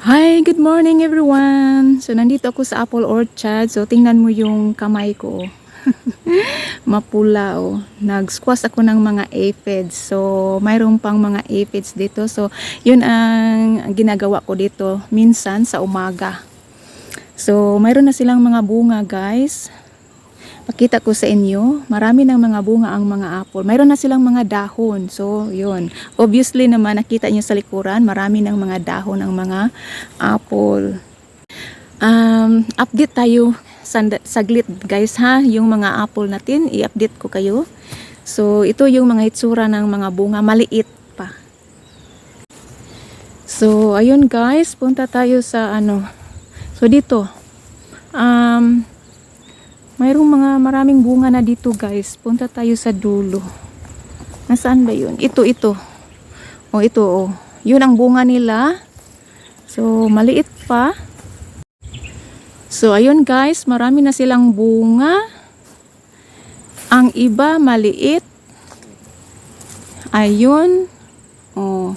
Hi, good morning everyone. So nandito ako sa Apple Orchard. So tingnan mo yung kamay ko. Mapula oh. Nag-squash ako ng mga aphids. So mayroon pang mga aphids dito. So yun ang ginagawa ko dito minsan sa umaga. So mayroon na silang mga bunga guys. Pakita ko sa inyo, marami ng mga bunga ang mga apple. Mayroon na silang mga dahon. So, yun. Obviously naman, nakita niyo sa likuran, marami ng mga dahon ang mga apple. Um, update tayo saglit guys ha, yung mga apple natin, i-update ko kayo. So, ito yung mga itsura ng mga bunga, maliit pa. So, ayun guys, punta tayo sa ano. So, dito. Um, mayroong mga maraming bunga na dito guys. Punta tayo sa dulo. Nasaan ba yun? Ito, ito. O, ito, o. Yun ang bunga nila. So, maliit pa. So, ayun guys. Marami na silang bunga. Ang iba, maliit. Ayun. O.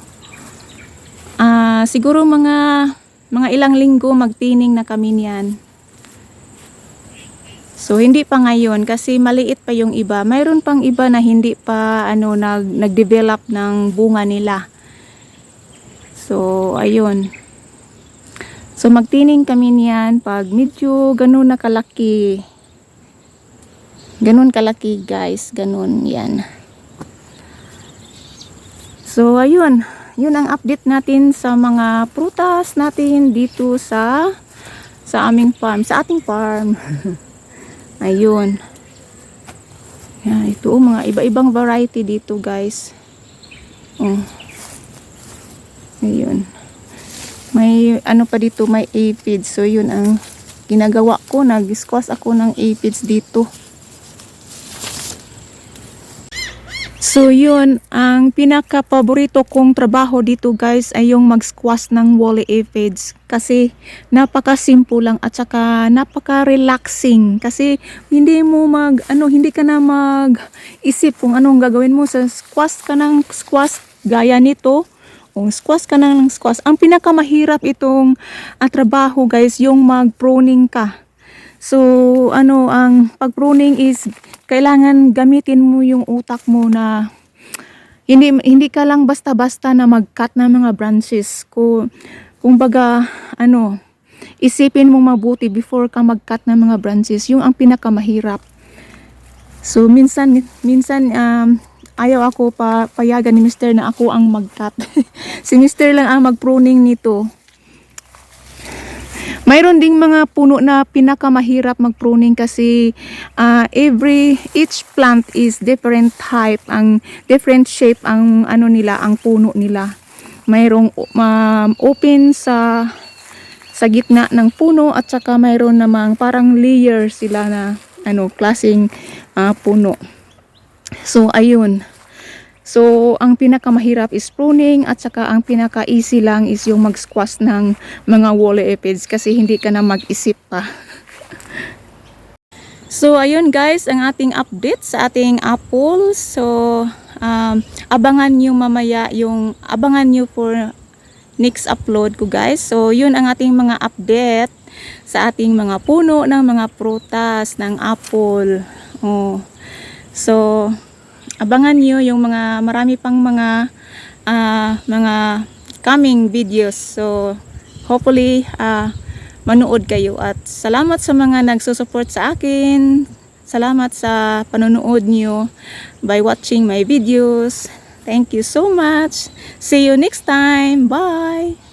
Ah, siguro mga mga ilang linggo magtining na kami niyan. So hindi pa ngayon kasi maliit pa yung iba. Mayroon pang iba na hindi pa ano nag nag-develop ng bunga nila. So ayun. So magtining kami niyan pag medyo ganun na kalaki. Ganun kalaki guys, ganun 'yan. So ayun, yun ang update natin sa mga prutas natin dito sa sa aming farm, sa ating farm. Ayun. Yan, ito oh, mga iba-ibang variety dito, guys. Oh. Ayun. May ano pa dito, may aphids. So yun ang ginagawa ko, nag-squash ako ng aphids dito. So yun, ang pinaka-paborito kong trabaho dito guys ay yung mag-squash ng woolly aphids kasi napaka-simple lang at saka napaka-relaxing kasi hindi mo mag ano hindi ka na mag-isip kung anong gagawin mo sa squash ka ng squash gaya nito o squash ka ng squash. Ang pinakamahirap itong ah, trabaho guys yung mag-pruning ka. So, ano, ang pag-pruning is kailangan gamitin mo yung utak mo na hindi hindi ka lang basta-basta na mag-cut ng mga branches. Kung kumbaga ano, isipin mo mabuti before ka mag-cut ng mga branches. Yung ang pinakamahirap. So, minsan minsan um, ayaw ako pa payagan ni Mr. na ako ang mag-cut. si Mr. lang ang mag-pruning nito. Mayroon ding mga puno na pinakamahirap mag-pruning kasi ah, every each plant is different type, ang different shape ang ano nila, ang puno nila. Mayroong um, open sa sa gitna ng puno at saka mayroon namang parang layer sila na ano klaseng ah, puno. So ayun. So, ang pinakamahirap is pruning at saka ang pinaka-easy lang is yung mag-squash ng mga woolly aphids kasi hindi ka na mag-isip pa. so, ayun guys, ang ating update sa ating apple. So, um, abangan nyo mamaya yung, abangan nyo for next upload ko guys. So, yun ang ating mga update sa ating mga puno ng mga prutas ng apple. Oh. So, abangan niyo yung mga marami pang mga ah, mga coming videos. So, hopefully ah, manood kayo at salamat sa mga nagsusupport sa akin. Salamat sa panonood niyo by watching my videos. Thank you so much. See you next time. Bye.